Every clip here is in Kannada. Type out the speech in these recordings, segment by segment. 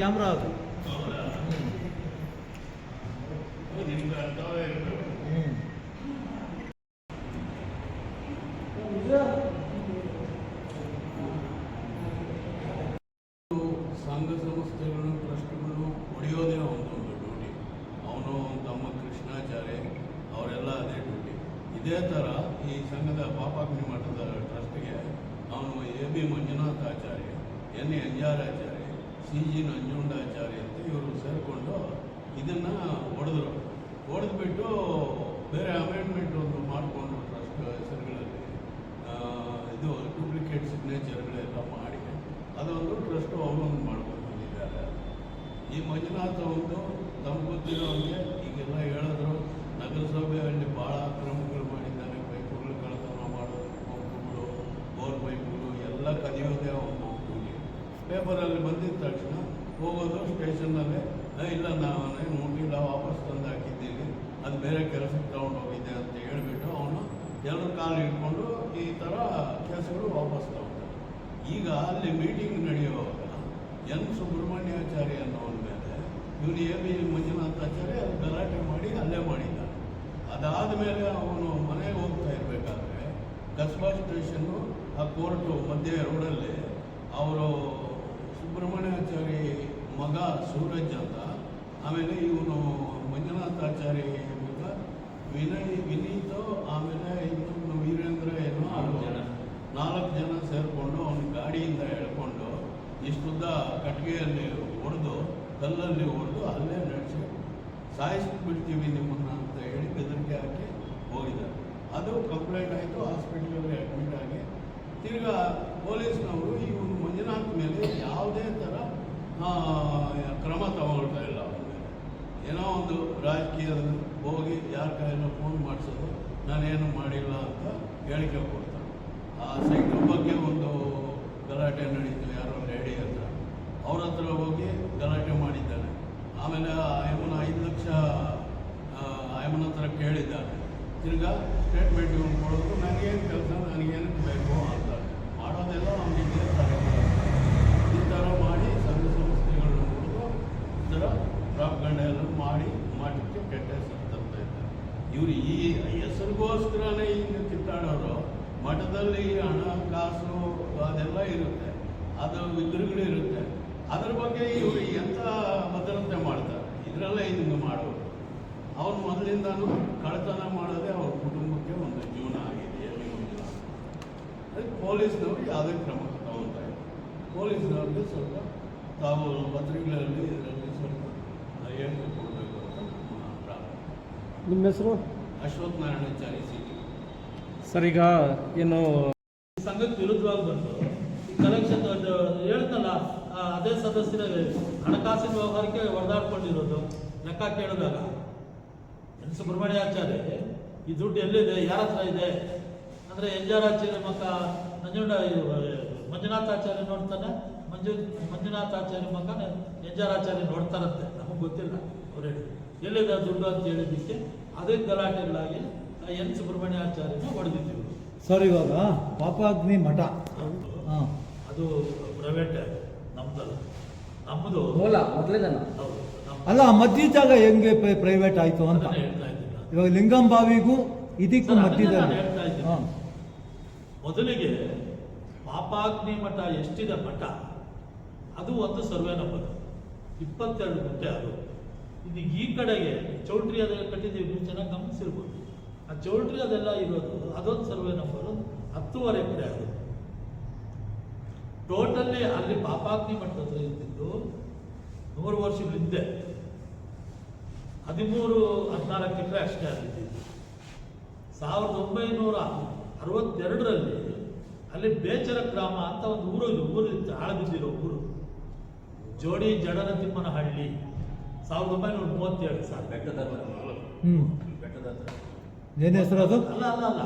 ಕ್ಯಾಮ್ರಾ ಅದು ಸಂಘ ಸಂಸ್ಥೆಗಳು, ಟ್ರಸ್ಟ್ಗಳು ಹೊಡೆಯೋದೇ ಒಂದು ಒಂದು ಡ್ಯೂಟಿ. ಅವನು ತಮ್ಮ ಕೃಷ್ಣಾಚಾರ್ಯ, ಅವರೆಲ್ಲ ಅದೇ ಡ್ಯೂಟಿ. ಇದೇ ಥರ ಈ ಸಂಘದ ಪಾಪಾಗ್ನಿ ಮಠದ ಟ್ರಸ್ಟ್ಗೆ ಅವನು A B Manjunathacharya N A Anjaracharya C G Nanjundacharya ಅಂತ ಇವರು ಸೇರಿಕೊಂಡು ಇದನ್ನು ಹೊಡೆದ್ರು. ಹೊಡೆದ್ಬಿಟ್ಟು ಬೇರೆ ಅಮೆಂಡ್ಮೆಂಟ್ ಒಂದು ಮಾಡಿಕೊಂಡು ಟ್ರಸ್ಟ್ ಹೆಸರುಗಳಲ್ಲಿ ಇದು ಡೂಪ್ಲಿಕೇಟ್ ಸಿಗ್ನೇಚರ್ಗಳೆಲ್ಲ ಮಾಡಿ ಅದೊಂದು ಟ್ರಸ್ಟ್ ಅವಲಂಬನೆ ಮಾಡ್ಕೊಂಡು ಬಂದಿದ್ದಾರೆ ಈ ಮಂಜುನಾಥ ಒಂದು ತಮ್ಮ ಗೊತ್ತಿರೋರಿಗೆ ಈಗೆಲ್ಲ ಹೇಳಿದ್ರು ನಗರಸಭೆಯಲ್ಲಿ ಭಾಳ ಅಕ್ರಮಗಳು ಮಾಡಿದ್ದಾರೆ, ಪೈಪುಗಳು ಕಳ್ಳತನ ಮಾಡೋದು ಪಂಪುಗಳು ಬೋರ್ ಪೈಪುಗಳು ಎಲ್ಲ ಕದಿಯೋದೇ ಒಂದು ಪೇಪರಲ್ಲಿ ಬಂದಿದ ತಕ್ಷಣ ಹೋಗೋದು ಸ್ಟೇಷನ್ನಲ್ಲೇ ಇಲ್ಲ ನಾನು ನೋಡಿಲ್ಲ ವಾಪಸ್ ತಂದು ಹಾಕಿದ್ದೀನಿ ಅದು ಬೇರೆ ಕೆಲಸಕ್ಕೆ ತಗೊಂಡು ಹೋಗಿದೆ ಅಂತ ಹೇಳಿಬಿಟ್ಟು ಅವನು ಎಲ್ಲರೂ ಕಾಲು ಇಟ್ಕೊಂಡು ಈ ಥರ ಕೆಲಸಗಳು ವಾಪಸ್ ತಗೊಂಡು ಈಗ ಅಲ್ಲಿ ಮೀಟಿಂಗ್ ನಡೆಯುವಾಗ ಎನ್ ಸುಬ್ರಹ್ಮಣ್ಯಾಚಾರ್ಯ ಅನ್ನೋನ ಮೇಲೆ ಇವನು ಎ ಬಿ ಮಂಜುನಾಥಾಚಾರ್ಯ ಅದು ಗಲಾಟೆ ಮಾಡಿ ಅಲ್ಲೇ ಮಾಡಿದ್ದ ಅದಾದ ಮೇಲೆ ಅವನು ಮನೆಗೆ ಹೋಗ್ತಾ ಇರಬೇಕಾದ್ರೆ, ಕಸ್ಬಾ ಸ್ಟೇಷನ್ನು ಆ ಕೋರ್ಟು ಮಧ್ಯೆ ರೋಡಲ್ಲಿ ಅವರು ಸೂರಜ್ ಅಂತ ಆಮೇಲೆ ಇವನು ಮಂಜುನಾಥಾಚಾರ್ಯ ಮಗ ವಿನಯ್ ವಿನೀತು ಆಮೇಲೆ ಇನ್ನೊಂದು ವೀರೇಂದ್ರ ಏನೋ ಆರು ಜನ. ನಾಲ್ಕು ಜನ ಸೇರಿಕೊಂಡು ಅವನ ಗಾಡಿಯಿಂದ ಎಳ್ಕೊಂಡು ಇಷ್ಟುದ್ದ ಕಟ್ಟಿಗೆಯಲ್ಲಿ ಹೊಡೆದು ಕಲ್ಲಲ್ಲಿ ಹೊಡೆದು ಅಲ್ಲೇ ನಡೆಸಿ ಸಾಯಿಸ್ಬಿಡ್ತೀವಿ ನಿಮ್ಮನ್ನು ಅಂತ ಹೇಳಿ ಬೆದರಿಕೆ ಹಾಕಿ ಹೋಗಿದ್ದಾರೆ. ಅದು ಕಂಪ್ಲೇಂಟ್ ಆಯಿತು ಹಾಸ್ಪಿಟ್ಲಲ್ಲಿ ಅಡ್ಮಿಟ್ ಆಗಿ. ತಿರ್ಗಾ ಪೊಲೀಸ್ನವರು ಇವನು ಮಂಜುನಾಥ್ ಮೇಲೆ ಯಾವುದೇ ಥರ ಕ್ರಮ ತಗೊಳ್ತಾ ಇಲ್ಲ ಏನೋ ಒಂದು ರಾಜಕೀಯ ಹೋಗಿ ಯಾರ ಕೈಯಲ್ಲೋ ಫೋನ್ ಮಾಡಿಸೋದು, ನಾನೇನು ಮಾಡಿಲ್ಲ ಅಂತ ಹೇಳಿಕೆ ಕೊಡ್ತಾರೆ. ಆ ಸೈಕಲ್ ಬಗ್ಗೆ ಒಂದು ಗಲಾಟೆ ನಡೀತು, ಯಾರೋ ಲೇಡಿ ಅಂತ ಅವ್ರ ಹತ್ರ ಹೋಗಿ ಗಲಾಟೆ ಮಾಡಿದ್ದಾನೆ. ಆಮೇಲೆ ಆಯಮ್ಮನ ಐದು ಲಕ್ಷ ಆಯಮನ ಹತ್ರ ಕೇಳಿದ್ದಾನೆ. ತಿರ್ಗಾ ಸ್ಟೇಟ್ಮೆಂಟ್ ಕೊಡೋದು, ನನಗೇನು ಕೆಲಸ ನನಗೇನಕ್ಕೆ ಬೇಕು ಅಂತ ಮಾಡೋದೆಲ್ಲ ಅವನಿಗೆ ಈ ಥರ ಮಾಡಿ ಸಂಘ ಸಂಸ್ಥೆಗಳನ್ನ ನೋಡಿದು ಈ ಥರ ಪ್ರಾಪಗಂಡ ಎಲ್ಲ ಮಾಡಿ ಮಾಡಲಿಕ್ಕೆ ಕೆಟ್ಟ ಹೆಸರು ತರ್ತಾ ಇದ್ದಾರೆ ಇವರು ಈ ಹೆಸರಿಗೋಸ್ಕರನೇ ಹಿಂಗೆ ಕಿತ್ತಾಡೋರು, ಮಠದಲ್ಲಿ ಹಣ, ಕಾಸು, ಅದೆಲ್ಲ ಇರುತ್ತೆ. ಅದು ವಿಗ್ರಹಗಳು ಇರುತ್ತೆ. ಅದ್ರ ಬಗ್ಗೆ ಇವರು ಎಂಥ ಭದ್ರತೆ ಮಾಡ್ತಾರೆ? ಇದರಲ್ಲೇ ಹಿಂಗೆ ಮಾಡೋರು ಅವ್ರು ಮೊದಲಿಂದನೂ ಕಳ್ಳತನ ಮಾಡೋದೇ ಅವ್ರ ಕುಟುಂಬಕ್ಕೆ ಒಂದು ಜೀವನ ಆಗಿದೆ ಅದಕ್ಕೆ ಪೊಲೀಸ್ನವರು ಯಾವುದೇ ಕ್ರಮ ತಗೊಳ್ತಾ ಇಲ್ಲ. ಪೊಲೀಸ್ನವ್ರಿಗೆ ಸ್ವಲ್ಪ ತಾವು ಪತ್ರಿಕೆಗಳಲ್ಲಿ ಇದರಲ್ಲಿ ಸ್ವಲ್ಪ ಹೇಳಿಕೆ ಕೊಡಬೇಕು ಅಂತ ನಮ್ಮ ಪ್ರಾರ್ಥನೆ ನಿಮ್ಮ ಹೆಸರು? ಅಶೋಕ್ ನಾರಾಯಣಾಚಾರಿ ಸರ್ ಈಗ ಏನು ಸಂಘಕ್ಕೆ ವಿರುದ್ಧವಾಗಿ ಬಂತು ಕಲೆಕ್ಷನ್ ಹೇಳ್ತಲ್ಲ ಅದೇ ಸದಸ್ಯರ ಹಣಕಾಸಿನ ವ್ಯವಹಾರಕ್ಕೆ ಹೊಡೆದಾಡ್ಕೊಂಡಿರೋದು ಲೆಕ್ಕ ಕೇಳಿದಾಗ. ಎನ್ ಸುಬ್ರಹ್ಮಣ್ಯಾಚಾರ್ಯ ಈ ದುಡ್ಡು ಎಲ್ಲಿದೆ? ಯಾರ ಹತ್ರ ಇದೆ? ಅಂದರೆ ಎಂಜಾರಾಚಾರ್ಯ ಮಕ್ಕ ನಂಜುಂಡ ಮಂಜುನಾಥಾಚಾರ್ಯ ನೋಡ್ತಾನೆ. ಮಂಜು ಮಂಜುನಾಥಾಚಾರ್ಯ ಮಗ ಎಂಜಾರಾಚಾರ್ಯ ನೋಡ್ತಾರಂತೆ ನಮಗೆ ಗೊತ್ತಿಲ್ಲ ಅವ್ರು ಹೇಳಿ. ಎಲ್ಲಿದೆ ದುಡ್ಡು ಅಂತ ಹೇಳಿದ್ದಕ್ಕೆ ಅದೇ ಗಲಾಟೆಗಳಾಗಿ ಆ ಸುಬ್ರಹ್ಮಣ್ಯ ಸುಬ್ರಹ್ಮಣ್ಯಾಚಾರ್ಯನ ಹೊಡೆದಿದ್ದೀವಿ. ಸರ್ ಇವಾಗ ಪಾಪಾಗ್ನಿ ಮಠ. ಹಾಂ. ಅದು ಪ್ರೈವೇಟ್ ನಮ್ದಲ್ಲ. ನಮ್ಮದು ಮೂಲ ಮೊದಲೇದನ ಹೌದು. ನಮ್ದು. ಅಲ್ಲ ಆ ಮಧ್ಯ ಜಾಗ ಹೆಂಗೆ ಪ್ರೈವೇಟ್ ಆಯ್ತು ಅಂತ? ಹೇಳ್ತಾ ಇದ್ದೀನಿ. ಇವಾಗ ಲಿಂಗಂಬಾವಿಗೂ ಇದಕ್ಕೂ ಮಧ್ಯದಲ್ಲಿ ಹೇಳ್ತಾ ಇದ್ದೀನಿ. ಮೊದಲಿಗೆ ಪಾಪಾಗ್ನಿ ಮಠ ಎಷ್ಟಿದೆ ಮಠ? ಅದು ಒಂದು ಸರ್ವೆ ನಂಬರ್. ಇಪ್ಪತ್ತೆರಡು ಗುಂಟೆ ಅದು. ಇದು ಈ ಕಡೆಗೆ ಚೌಲ್ಟ್ರಿ ಅದೆಲ್ಲ ಕಟ್ಟಿದ್ದೀವಿ, ನೀವು ಚೆನ್ನಾಗಿ ಗಮನಿಸಿರ್ಬೋದು. ಆ ಚೌಲ್ಟ್ರಿ ಅದೆಲ್ಲ ಇರೋದು, ಅದೊಂದು ಸರ್ವೆ ನಂಬರು, ಹತ್ತೂವರೆ ಎಕರೆ ಅದು. ಟೋಟಲಿ ಅಲ್ಲಿ ಪಾಪಾಗ್ನಿ ಹತ್ರ ಇದ್ದಿದ್ದು ನೂರು ವರ್ಷಗಳ ಹಿಂದೆ. ಹದಿಮೂರು, ಹದಿನಾಲ್ಕು ಅಷ್ಟೇ ಆಗಿದ್ದು ಸಾವಿರದ ಒಂಬೈನೂರ ಅರವತ್ತೆರಡರಲ್ಲಿ ಅಲ್ಲಿ ಬೇಚರ ಗ್ರಾಮ ಅಂತ ಒಂದು ಊರು ಇದೆ. ಊರು ಇತ್ತು ಆಳಬಿದ್ದಿರೋ ಊರು. ಜೋಡಿ ಜಡನತಿಮ್ಮನ ಹಳ್ಳಿ ಸಾವಿರದ ಒಂಬೈನೂರ ಮೂವತ್ತೇಳು ಸರ್ ಬೆಟ್ಟದ. ಹ್ಞೂ ಬೆಟ್ಟದ. ಏನು ಹೆಸರು ಅದು ಅಲ್ಲ ಅಲ್ಲ ಅಲ್ಲ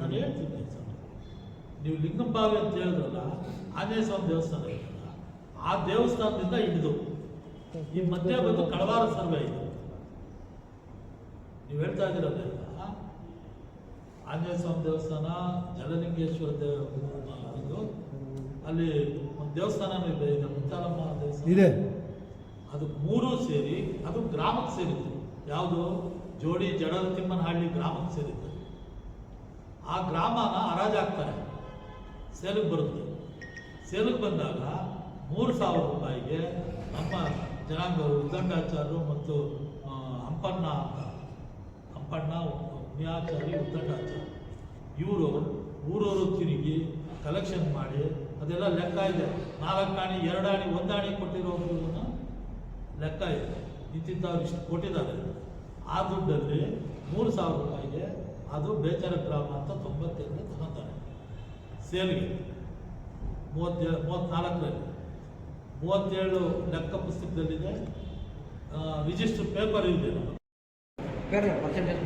ನಾನು ಹೇಳ್ತೀನಿ ಸರ್. ನೀವು ಲಿಂಗಂಬಾವಿ ಅಂತ ಹೇಳಿದ್ರಲ್ಲ ಆಂಜನೇಯ ಸ್ವಾಮಿ ದೇವಸ್ಥಾನ ಇದೆಯಲ್ಲ ಆ ದೇವಸ್ಥಾನದಿಂದ ಹಿಡಿದು ಈ ಮಧ್ಯೆ ಬಂದು ಕಳವಾರ ಸರ್ವೆ ಇದೆ ನೀವು ಹೇಳ್ತಾ ಇದ್ದೀರಲ್ಲ ಆಂಜನೇಯ ಸ್ವಾಮಿ ದೇವಸ್ಥಾನ ಜಲಲಿಂಗೇಶ್ವರ ದೇವ ಅಲ್ಲಿ ದೇವಸ್ಥಾನನೂ ಇದೆ ಇದೆ ಮುತ್ತಾಲಮ್ಮ ದೇವಸ್ಥಾನ. ಇದೆ. ಅದು ಮೂರು ಸೇರಿ ಅದು ಗ್ರಾಮಕ್ಕೆ ಸೇರಿತ್ತು. ಯಾವುದು? ಜೋಡಿ ಜಡದ ತಿಮ್ಮನಹಳ್ಳಿ ಗ್ರಾಮಕ್ಕೆ ಸೇರಿತ್ತು. ಆ ಗ್ರಾಮನ ಹರಾಜಾಗ್ತಾರೆ ಸೇಲಿಗೆ ಬರುತ್ತೆ. ಸೇಲಿಗೆ ಬಂದಾಗ ಮೂರು ಸಾವಿರ ರೂಪಾಯಿಗೆ ನಮ್ಮ ಜನಾಂಗವರು ಉದ್ದಂಡಾಚಾರ್ಯರು ಮತ್ತು ಹಂಪಣ್ಣ ಅಂತ ಹಂಪಣ್ಣ ಉಮ್ಯಾಚಾರಿ ಉದ್ದಂಡಾಚಾರ್ಯ ಇವರು ಊರವರು ತಿರುಗಿ ಕಲೆಕ್ಷನ್ ಮಾಡಿ ಅದೆಲ್ಲ ಲೆಕ್ಕ ಇದೆ. ನಾಲ್ಕು ಆಣಿ ಎರಡು ಆಣಿ ಒಂದು ಆಣಿ ಕೊಟ್ಟಿರೋದನ್ನ ಲೆಕ್ಕ ಇದೆ. ನಿಂತಿದ್ದವ್ರು ಇಷ್ಟು ಕೊಟ್ಟಿದ್ದಾರೆ. ಆ ದುಡ್ಡಲ್ಲಿ ಮೂರು ಸಾವಿರ ರೂಪಾಯಿಗೆ ಅದು ಬೇಚಾರ ಗ್ರಾಮ ಅಂತ ತೊಂಬತ್ತೆರಡು ತಗೊಂತಾರೆ. ಸೇಲ್ಗೆ. ಮೂವತ್ತೇಳು ಮೂವತ್ತ್ನಾಲ್ಕರಲ್ಲಿ ಮೂವತ್ತೇಳು ಲೆಕ್ಕ ಪುಸ್ತಕದಲ್ಲಿದೆ. ರಿಜಿಸ್ಟರ್ ಪೇಪರ್ ಇದೆ ಪರ್ಸೆಂಟೇಜ್